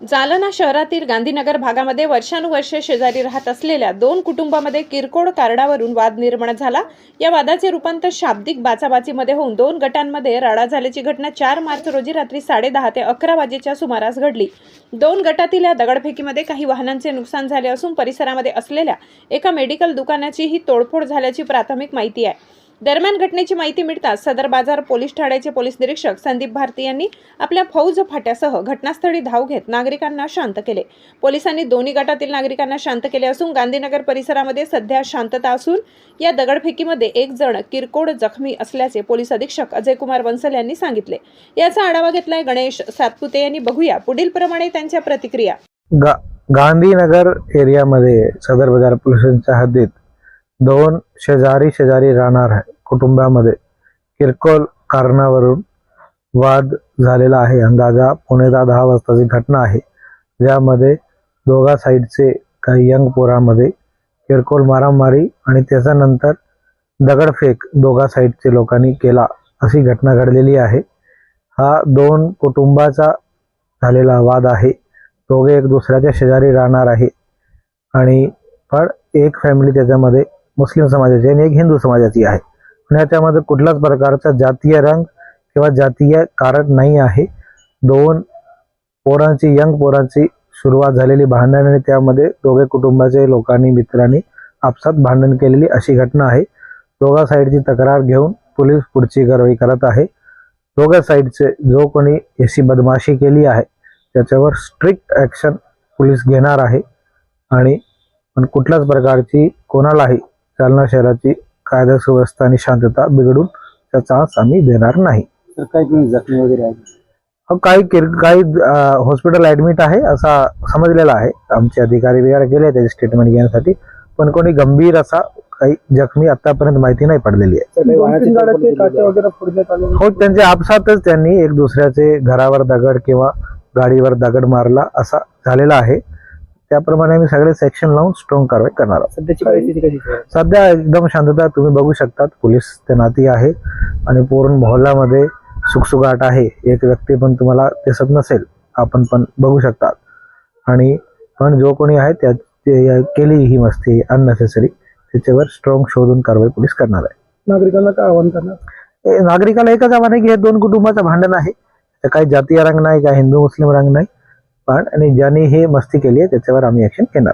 जालना शहरातील गांधीनगर भागामध्ये वर्षानुवर्षे शेजारी राहत असलेल्या दोन कुटुंबामध्ये किरकोळ कारणावरून वाद निर्माण झाला. या वादाचे रूपांतर शाब्दिक बाचाबाचीमध्ये होऊन दोन गटांमध्ये राडा झाल्याची घटना चार मार्च रोजी रात्री साडेदहा ते अकरा वाजेच्या सुमारास घडली. दोन गटातील या दगडफेकीमध्ये काही वाहनांचे नुकसान झाले असून परिसरामध्ये असलेल्या एका मेडिकल दुकानाचीही तोडफोड झाल्याची प्राथमिक माहिती आहे. दरम्यान घटनेची माहिती मिळताच सदर बाजार पोलीस ठाण्याचे पोलीस निरीक्षक संदीप भारती यांनी आपल्या फौज फाट्यासह घटनास्थळी धाव घेत नागरिकांना शांत केले. पोलिसांनी दोन्ही गटातील नागरिकांना शांत केले असून गांधीनगर परिसरामध्ये सध्या शांतता असून या दगडफेकीमध्ये एक जण किरकोळ जखमी असल्याचे पोलीस अधीक्षक अजय कुमार बन्सल यांनी सांगितले. याचा आढावा घेतलाय गणेश सातपुते यांनी. बघूया पुढील प्रमाणे त्यांच्या प्रतिक्रिया. गा गांधीनगर एरियामध्ये सदर बाजार पोलिसांच्या हद्दीत दोन शेजारी शेजारी राहणार कुटुंबामध्ये किरकोळ कारणावरून वाद झालेला आहे. अंदाजा पुणे दहा वाजताची घटना आहे. ज्यामध्ये दोघा साईडचे काही यंग पोरामध्ये किरकोळ मारामारी आणि त्याच्यानंतर दगडफेक दोघा साईडचे लोकांनी केला अशी घटना घडलेली आहे. हा दोन कुटुंबाचा झालेला वाद आहे. दोघे एक दुसऱ्याच्या शेजारी राहणार आहे. आणि पण एक फॅमिली त्याच्यामध्ये मुस्लिम समाजाची आणि एक हिंदू समाजाची आहे. पण याच्यामध्ये कुठल्याच प्रकारचा जातीय रंग किंवा जातीय कारण नाही आहे. दोन पोरांची यंग पोरांची सुरुवात झालेली भांडण आणि त्यामध्ये दोघे कुटुंबाचे लोकांनी मित्रांनी आपसात भांडण केलेली अशी घटना आहे. दोघा साईडची तक्रार घेऊन पोलीस पुढची कारवाई करत आहे. दोघा साईडचे जो कोणी याची बदमाशी केली आहे त्याच्यावर स्ट्रिक्ट ॲक्शन पोलीस घेणार आहे. आणि पण कुठल्याच प्रकारची कोणालाही जालना शहराची कायदा सुव्यवस्था आणि शांतता बिघडून त्याचा चान्स आम्ही देणार नाही. तर काही जखमी वगैरे किर काही हॉस्पिटल ऍडमिट आहे असा समजलेला आहे. आमचे अधिकारी वगैरे गेले त्याचे स्टेटमेंट घेण्यासाठी. पण कोणी गंभीर असा काही जखमी आतापर्यंत माहिती नाही पडलेली आहे. हो त्यांच्या आपसातच त्यांनी एक दुसऱ्याचे घरावर दगड किंवा गाडीवर दगड मारला असा झालेला आहे. त्याप्रमाणे आम्ही सगळे सेक्शन लावून स्ट्रॉंग कारवाई करणार आहोत. सध्याची परिस्थिती कशी आहे? सध्या एकदम शांतता तुम्ही बघू शकतात. पोलीस तैनाती आहे आणि पूर्ण मोहल्ल्यामध्ये सुखसुगाट आहे. एक व्यक्ती पण तुम्हाला दिसत नसेल. आपण पण बघू शकतात. आणि पण जो कोणी आहे त्या ते केली ही मस्ती अननेसेसरी त्याच्यावर स्ट्रॉंग शोधून कारवाई पोलीस करणार आहे. नागरिकांना काय आवाहन करणार? हे नागरिकाला एकच आव्हान आहे की हे दोन कुटुंबाचं भांडण आहे. तर काही जातीय रंग नाही काही हिंदू मुस्लिम रंग नाही. पण आणि ज्यांनी हे मस्ती केली आहे त्याच्यावर आम्ही ऍक्शन घेणार.